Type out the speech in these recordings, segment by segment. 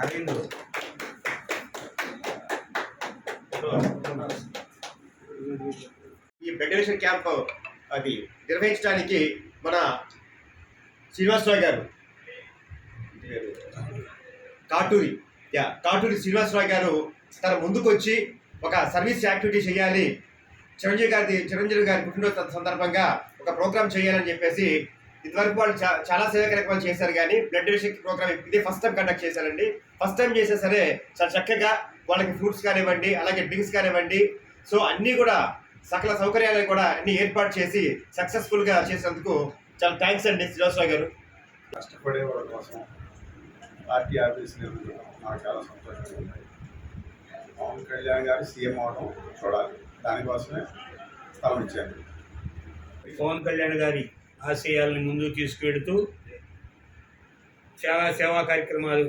అరవింద్. ఈ blood camp అది నిర్వహించడానికి మన శ్రీనివాసరావు గారు. కాటూరి. యా కాటూరి శ్రీనివాసరావు గారు తన ముందుకు వచ్చి ఒక సర్వీస్ యాక్టివిటీ చేయాలి. చిరంజీవి గారి చిరంజీవి గారి పుట్టినరోజు సందర్భంగా ఒక ప్రోగ్రామ్ చేయాలని చెప్పేసి ఇంతవరకు వాళ్ళు చా- చాలా సేవా కార్యక్రమాలు చేశారు కానీ బ్లడ్ డొనేషన్ ప్రోగ్రామ్ ఇదే ఫస్ట్ టైం కండక్ట్ చేశారండి. ఫస్ట్ టైం చేసే సరే చాలా చక్కగా వాళ్ళకి ఫ్రూట్స్ కానివ్వండి అలాగే డ్రింక్స్ కానివ్వండి. సో అన్నీ కూడా సకల సౌకర్యాలను కూడా అన్ని ఏర్పాటు చేసి సక్సెస్ఫుల్గా చేసినందుకు చాలా థ్యాంక్స్ అండి శ్రీనివాసరావు గారు. కష్టపడే వాళ్ళ కోసం పార్టీ ఆఫీస్ నాకు చాలా సంతోషంగా ఉంది పవన్ కళ్యాణ్ గారు సీఎం అవడం చూడాలి. దానికోసమే స్థలం ఇచ్చాను పవన్ కళ్యాణ్ గారి ఆశయాలను ముందుకు తీసుకువెడుతూ చాలా సేవా కార్యక్రమాలు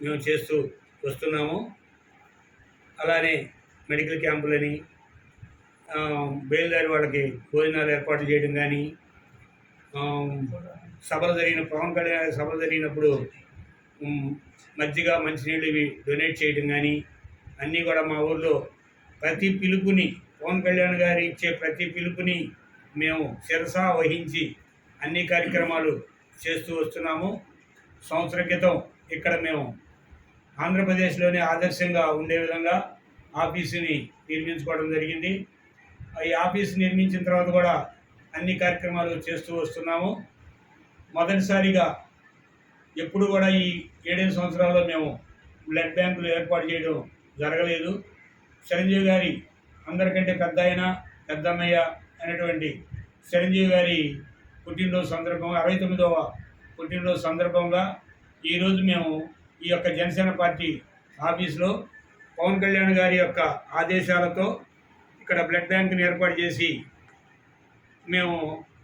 మేము చేస్తూ వస్తున్నాము. అలానే మెడికల్ క్యాంపులని బయలుదేరి వాళ్ళకి భోజనాలు ఏర్పాటు చేయడం కానీ సభలు జరిగిన పవన్ కళ్యాణ్ సభలు జరిగినప్పుడు మజ్జిగ మంచినీళ్ళు ఇవి డొనేట్ చేయడం కానీ అన్నీ కూడా మా ఊర్లో ప్రతి పిలుపుని పవన్ కళ్యాణ్ గారు ఇచ్చే ప్రతి పిలుపుని మేము శిరసా వహించి అన్ని కార్యక్రమాలు చేస్తూ వస్తున్నాము. సంవత్సరం క్రితం ఇక్కడ మేము ఆంధ్రప్రదేశ్లోనే ఆదర్శంగా ఉండే విధంగా ఆఫీసుని నిర్మించుకోవడం జరిగింది. ఈ ఆఫీస్ నిర్మించిన తర్వాత కూడా అన్ని కార్యక్రమాలు చేస్తూ వస్తున్నాము. మొదటిసారిగా ఎప్పుడు కూడా ఈ ఏడేడు సంవత్సరాల్లో మేము బ్లడ్ బ్యాంకులు ఏర్పాటు చేయడం జరగలేదు. చిరంజీవి గారి అందరికంటే పెద్ద ఆయన పెద్దమ్మయ్య అనేటువంటి చిరంజీవి గారి పుట్టినరోజు సందర్భంగా అరవై తొమ్మిదవ పుట్టినరోజు సందర్భంగా ఈరోజు మేము ఈ యొక్క జనసేన పార్టీ ఆఫీస్లో పవన్ కళ్యాణ్ గారి యొక్క ఆదేశాలతో ఇక్కడ బ్లడ్ బ్యాంక్ని ఏర్పాటు చేసి మేము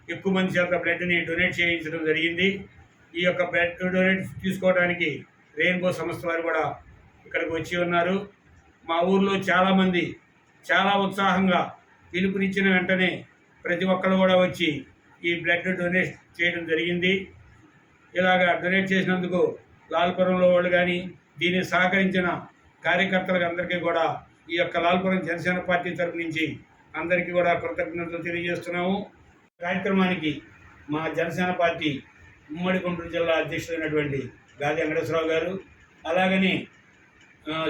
ఎక్కువ మంది చేత బ్లడ్ని డొనేట్ చేయించడం జరిగింది. ఈ యొక్క బ్లడ్ డొనేట్ తీసుకోవడానికి రెయిన్బో సంస్థ వారు కూడా ఇక్కడికి వచ్చి ఉన్నారు. మా ఊర్లో చాలామంది చాలా ఉత్సాహంగా పిలుపునిచ్చిన వెంటనే ప్రతి ఒక్కరు కూడా వచ్చి ఈ బ్లడ్ డొనేట్ చేయడం జరిగింది. ఇలాగ డొనేట్ చేసినందుకు లాల్పురంలో వాళ్ళు కానీ దీన్ని సహకరించిన కార్యకర్తలకు అందరికీ కూడా ఈ యొక్క లాల్పురం జనసేన పార్టీ తరపు నుంచి అందరికీ కూడా కృతజ్ఞతలు తెలియజేస్తున్నాము. కార్యక్రమానికి మా జనసేన పార్టీ ఉమ్మడి గుంటూరు జిల్లా అధ్యక్షుడైనటువంటి గాది వెంకటేశ్వరరావు గారు అలాగని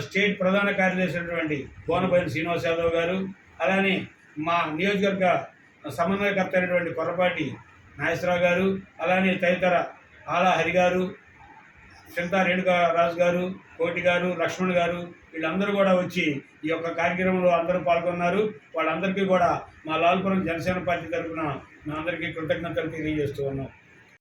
స్టేట్ ప్రధాన కార్యదర్శి అయినటువంటి కోనపల్లి శ్రీనివాస్ యాదవ్ గారు అలానే మా నియోజకవర్గ సమన్వయకర్త అయినటువంటి కొరపాటి నాగేశ్వరరావు గారు అలానే తదితర ఆలా హరి గారు చింతా రేణుకారాజు గారు కోటి గారు లక్ష్మణ్ గారు వీళ్ళందరూ కూడా వచ్చి ఈ యొక్క కార్యక్రమంలో అందరూ పాల్గొన్నారు. వాళ్ళందరికీ కూడా మా లాల్పురం జనసేన పార్టీ తరఫున మా అందరికీ కృతజ్ఞతలు తెలియజేస్తూ ఉన్నాం.